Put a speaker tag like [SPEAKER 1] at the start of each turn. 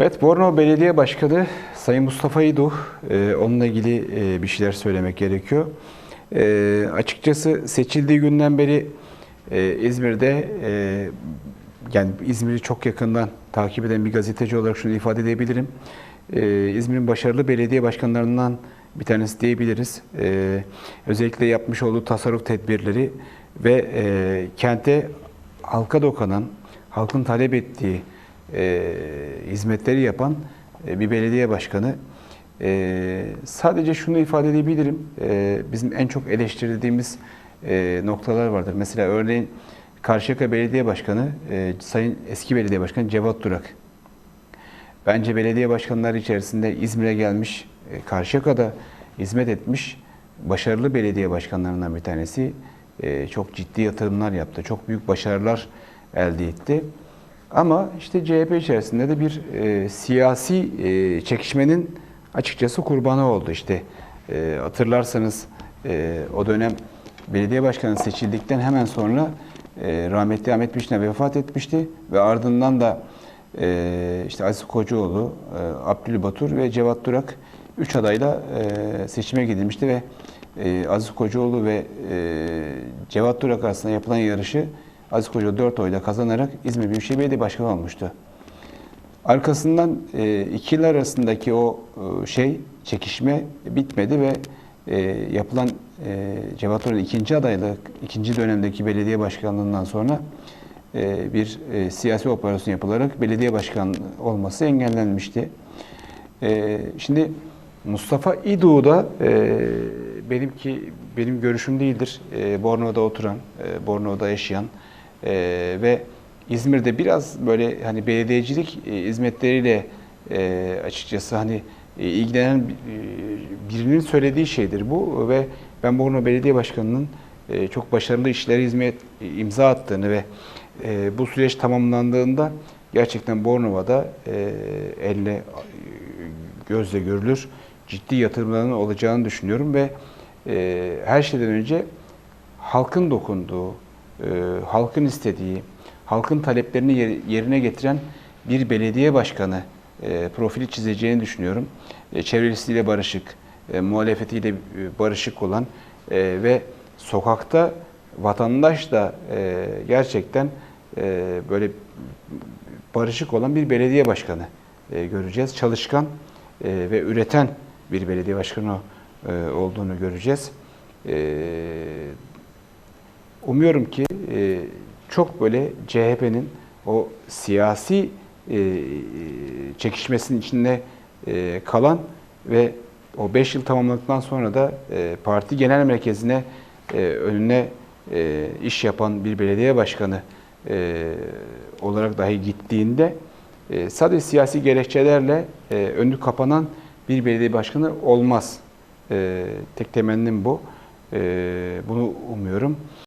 [SPEAKER 1] Evet, Bornova Belediye Başkanı Sayın Mustafa İduh, e, onunla ilgili e, bir şeyler söylemek gerekiyor. E, açıkçası seçildiği günden beri e, İzmir'de, e, yani İzmir'i çok yakından takip eden bir gazeteci olarak şunu ifade edebilirim. E, İzmir'in başarılı belediye başkanlarından bir tanesi diyebiliriz. E, özellikle yapmış olduğu tasarruf tedbirleri ve e, kente halka dokunan, halkın talep ettiği e, hizmetleri yapan e, bir belediye başkanı. E, sadece şunu ifade edebilirim. E, bizim en çok eleştirdiğimiz e, noktalar vardır. Mesela örneğin Karşıyaka Belediye Başkanı, e, Sayın eski Belediye Başkanı Cevat Durak. Bence belediye başkanları içerisinde İzmir'e gelmiş, e, Karşıyaka'da hizmet etmiş başarılı belediye başkanlarından bir tanesi. E, Çok ciddi yatırımlar yaptı, çok büyük başarılar elde etti. Ama işte CHP içerisinde de bir e, siyasi e, çekişmenin açıkçası kurbanı oldu. İşte e, hatırlarsanız e, o dönem belediye başkanı seçildikten hemen sonra e, rahmetli Ahmet Bişne vefat etmişti ve ardından da e, işte Aziz Kocaoğlu, e, Abdülü Batur ve Cevat Durak üç adayla e, seçime gidilmişti ve e, Aziz Kocaoğlu ve e, Cevat Durak arasında yapılan yarışı Aziz Kocaoğlu 4 oyla kazanarak İzmir Büyükşehir Belediye Başkanı olmuştu. Arkasından e, ikili arasındaki o e, şey çekişme bitmedi ve e, yapılan e, Cevat Orhan ikinci adaylık, ikinci dönemdeki belediye başkanlığından sonra e, bir e, siyasi operasyon yapılarak belediye başkanı olması engellenmişti. E, şimdi Mustafa İduğ da e, benimki benim görüşüm değildir. E, Bornova'da oturan, e, Bornova'da yaşayan e, ve İzmir'de biraz böyle hani belediyecilik e, hizmetleriyle e, açıkçası hani e, ilgilenen e, birinin söylediği şeydir bu. Ve ben Bornova Belediye Başkanı'nın e, çok başarılı işlere hizmet e, imza attığını ve e, bu süreç tamamlandığında gerçekten Bornova'da e, elle e, gözle görülür ciddi yatırımların olacağını düşünüyorum ve e, her şeyden önce halkın dokunduğu, halkın istediği, halkın taleplerini yer- yerine getiren bir belediye başkanı e, profili çizeceğini düşünüyorum. E, çevresiyle barışık, e, muhalefetiyle e, barışık olan e, ve sokakta vatandaş da e, gerçekten e, böyle barışık olan bir belediye başkanı e, göreceğiz. Çalışkan e, ve üreten bir belediye başkanı e, olduğunu göreceğiz. E, umuyorum ki e, çok böyle CHP'nin o siyasi e, çekişmesinin içinde e, kalan ve o 5 yıl tamamladıktan sonra da e, parti genel merkezine e, önüne e, iş yapan bir belediye başkanı e, olarak dahi gittiğinde e, sadece siyasi gerekçelerle e, önü kapanan bir belediye başkanı olmaz. E, tek temennim bu. E, bunu umuyorum.